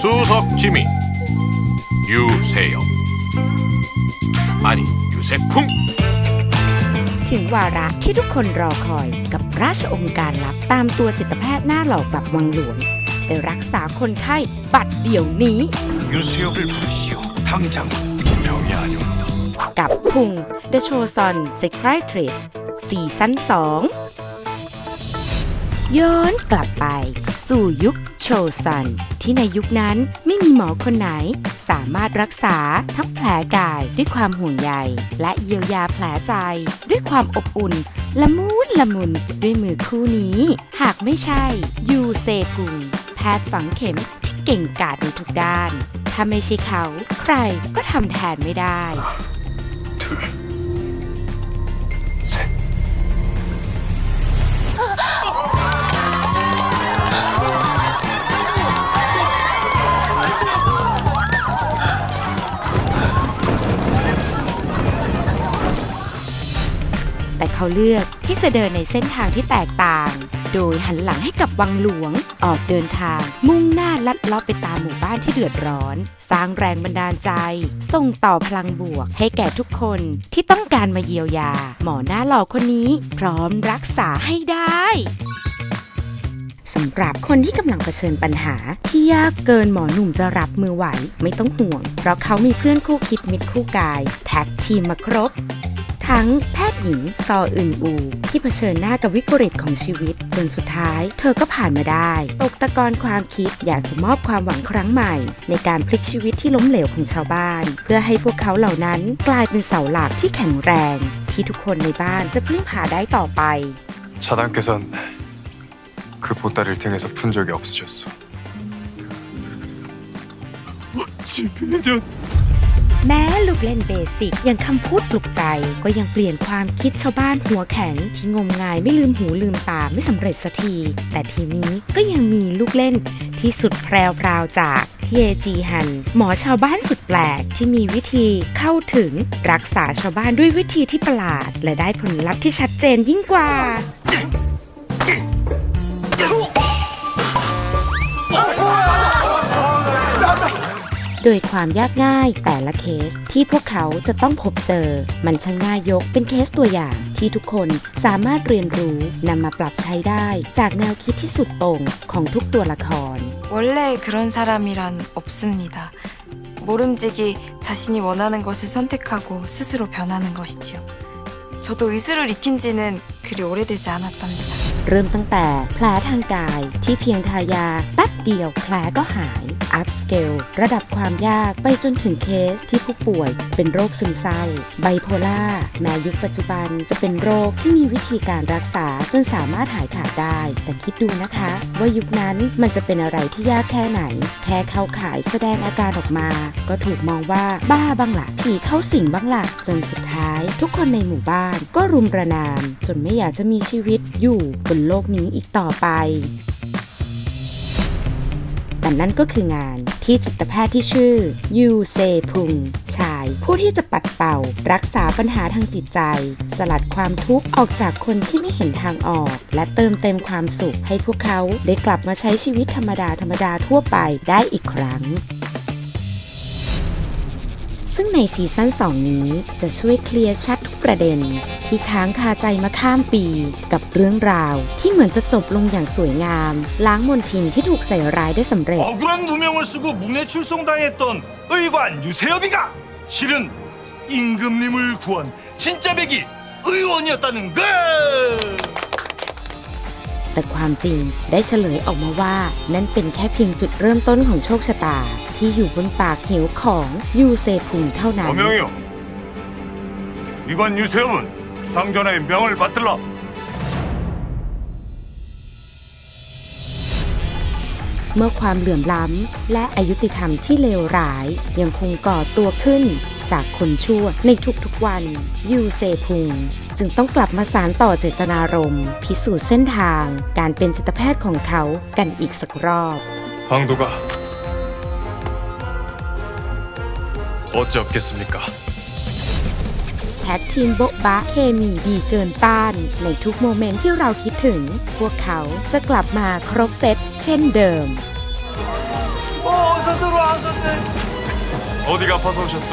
수석 지미 유세영 아니 유세풍 ถึงวาระที่ทุกคนรอคอยกับราชองค์การลับตามตัวจิตแพทย์หน้าหล่อกลับวังหลวงไปรักษาคนไข้บัดเดี๋ยวนี้ 유세영을 부르시오 당장 병이 아니옵니다 กับพุง The Choson Psychiatrist ซีซั่น2 ย้อนกลับไป สู่ยุคโชซัน ที่ในยุคนั้นไม่มีหมอคนไหน สามารถรักษาทั้งแผลกายด้วยความห่วงใย และเยียวยาแผลใจ ด้วยความอบอุ่น ละมุนละมุนด้วยมือคู่นี้ หากไม่ใช่ ยูเซพุงแพทย์ฝังเข็มที่เก่งกาจในทุกด้าน ถ้าไม่ใช่เขา ใครก็ทำแทนไม่ได้ แต่เขาเลือกที่จะเดินในเส้นทางที่แตกต่าง โดยหันหลังให้กับวังหลวง ออกเดินทาง มุ่งหน้าลัดเลาะไปตามหมู่บ้านที่เดือดร้อน สร้างแรงบันดาลใจ ส่งต่อพลังบวก ให้แก่ทุกคนที่ต้องการมาเยียวยา หมอหน้าหล่อคนนี้ พร้อมรักษาให้ได้สำหรับคนที่กำลังเผชิญปัญหา ที่ยากเกินหมอหนุ่มจะรับมือไหว ไม่ต้องห่วง เพราะเขามีเพื่อนคู่คิดมิตรคู่กาย แท็กทีมมาครบ ทั้งแพทย์หญิงซออึนอู ที่เผชิญหน้ากับวิกฤตของชีวิต จนสุดท้าย เธอก็ผ่านมาได้ ตกตะกอนความคิดอยากจะมอบความหวังครั้งใหม่ ในการพลิกชีวิตที่ล้มเหลวของชาวบ้าน เพื่อให้พวกเขาเหล่านั้นกลายเป็นเสาหลักที่แข็งแรง ที่ทุกคนในบ้านจะพึ่งพาได้ต่อไป 차단께선 그 보따리를 등에서 푼 적이 없으셨어. 지배전 แม้ลูกเล่นเบสิกอย่างคำพูดปลุกใจ ก็ยังเปลี่ยนความคิดชาวบ้านหัวแข็ง ที่งมงายไม่ลืมหูลืมตาไม่สำเร็จสักที แต่ทีนี้ก็ยังมีลูกเล่นที่สุดแพรวพราจากเยจีฮัน หมอชาวบ้านสุดแปลกที่มีวิธีเข้าถึงรักษาชาวบ้านด้วยวิธีที่ประหลาด และได้ผลลัพธ์ที่ชัดเจนยิ่งกว่า โดยความยากง่ายแต่ละเคสที่พวกเขาจะต้องพบเจอ มันช่างง่ายยกเป็นเคสตัวอย่างที่ทุกคนสามารถเรียนรู้นำมาปรับใช้ได้ จากแนวคิดที่สุดตรงของทุกตัวละคร 원래 그런 사람이란 없습니다. 모름지기 자신이 원하는 것을 선택하고 스스로 변하는 것이지요. 저도 의술을 익힌 지는 그리 오래되지 않았답니다. เริ่มตั้งแต่แผลทางกายที่เพียงทายาแป๊บเดียวแผลก็หาย อัพสเกลระดับความยากไปจนถึงเคสที่ผู้ป่วยเป็นโรคซึมเศร้า ไบโพล่า แม้ยุคปัจจุบันจะเป็นโรคที่มีวิธีการรักษาจนสามารถหายขาดได้ แต่คิดดูนะคะ ว่ายุคนั้นมันจะเป็นอะไรที่ยากแค่ไหน แค่เข้าขายแสดงอาการออกมา ก็ถูกมองว่าบ้าบ้างละผีเข้าสิงบ้างละจนสุดท้าย ทุกคนในหมู่บ้านก็รุมประนาม จนไม่อยากจะมีชีวิตอยู่นโลกนี้อีกต่อไป แต่นั่นก็คืองานที่จิตแพทย์ที่ชื่อ ยูเซพุง ชาย ผู้ที่จะปัดเป่า รักษาปัญหาทางจิตใจ สลัดความทุกข์ออกจากคนที่ไม่เห็นทางออก และเติมเต็มความสุขให้พวกเขาได้กลับมาใช้ชีวิตธรรมดาธรรมดาทั่วไปได้อีกครั้ง ซึ่งในซีซั่น2 นี้จะช่วยเคลียร์ชัดทุกประเด็น ที่ค้างคาใจมาข้ามปี กับเรื่องราวที่เหมือนจะจบลงอย่างสวยงาม ล้างมนทินที่ถูกใส่ร้ายได้สำเร็จ 억울한 누명을 쓰고 문에 출송당했던 의관 유세엽이가 실은 임금님을 구한 진짜 백이 의원이었다는 걸! แต่ความจริงได้เฉลยออกมาว่า นั่นเป็นแค่เพียงจุดเริ่มต้นของโชคชะตา ที่อยู่บนปากเหวของยูเซพุงเท่านั้น 어명이요. 의관 유세엽은 주상전하의 명을 받들라. เมื่อความเหลื่อมล้ำและอายุติธรรมที่เลวร้าย ยังคงก่อตัวขึ้น จากคนชั่วในทุกๆวัน ยูเซพุง จึงต้องกลับมาสารต่อเจตนารมณ์ พิสูจน์เส้นทาง การเป็นจิตแพทย์ของเขากันอีกสักรอบ 황도가 어찌 없겠습니까? แท็กทีมโบ๊ะบะเคมีดีเกินต้าน ในทุกโมเมนต์ที่เราคิดถึง พวกเขาจะกลับมาครบเซตเช่นเดิม 어서 들어와서네. 어디가 아파서 오셨어?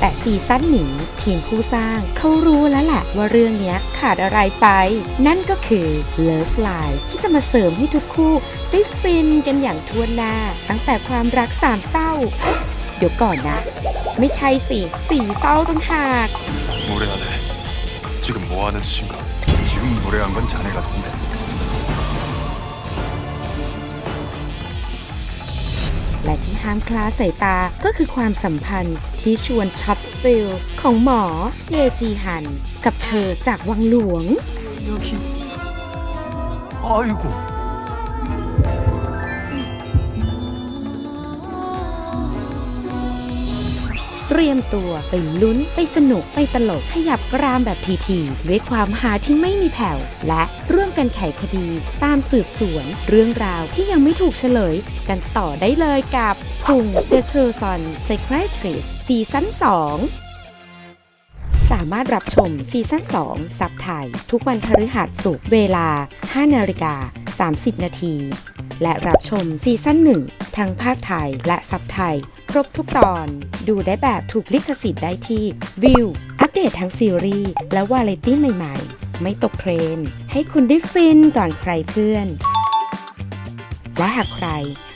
แต่ซีซั่นนี้ทีมผู้สร้างเขารู้แล้วแหละว่าเรื่องเนี้ยขาดอะไรไป นั่นก็คือเลิฟไลน์ที่จะมาเสริมให้ทุกคู่ได้ฟินกันอย่างทั่วหน้า ตั้งแต่ความรักสามเศร้า เดี๋ยวก่อนนะ ไม่ใช่สิสี่เศร้าต่างหาก 노래하네. 지금 뭐 하는 짓인가? 지금 노래한 건 자네 같은데. และที่ห้ามคลาดสายตาก็คือความสัมพันธ์ที่ชวนช็อตฟิลของหมอเยจีฮัน กับเธอจากวังหลวง 여기. 아이고. เตรียมตัวไปลุ้นไปสนุกไปตลกขยับกรามแบบทีๆด้วยความหาที่ไม่มีแผ่ว และร่วมกันไขคดี ตามสืบสวน เรื่องราวที่ยังไม่ถูกเฉลย กันต่อได้เลยกับคุง The c h e r s o n Psychiatrist ซีซั่น2สามารถรับชมซีซั่น2ซับไทย ทุกวันพฤหัสศุกร์เวลา 5 นาฬิกา 30 นาที และรับชมซีซั่น1ทั้งภาคไทยและซับไทย ครบทุกตอน ดูได้แบบถูกลิขสิทธิ์ได้ที่วิวอัปเดตทั้งซีรีส์และวาไรตี้ใหม่ๆ ไม่ตกเทรนให้คุณได้ฟินก่อนใครเพื่อน และหากใคร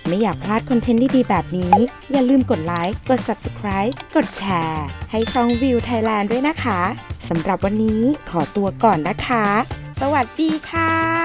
ไม่อยากพลาดคอนเทนต์ดีๆแบบนี้ อย่าลืมกดไลค์ กด Subscribe กดแชร์ ให้ช่องวิวไทยแลนด์ด้วยนะคะ สำหรับวันนี้ขอตัวก่อนนะคะ สวัสดีค่ะ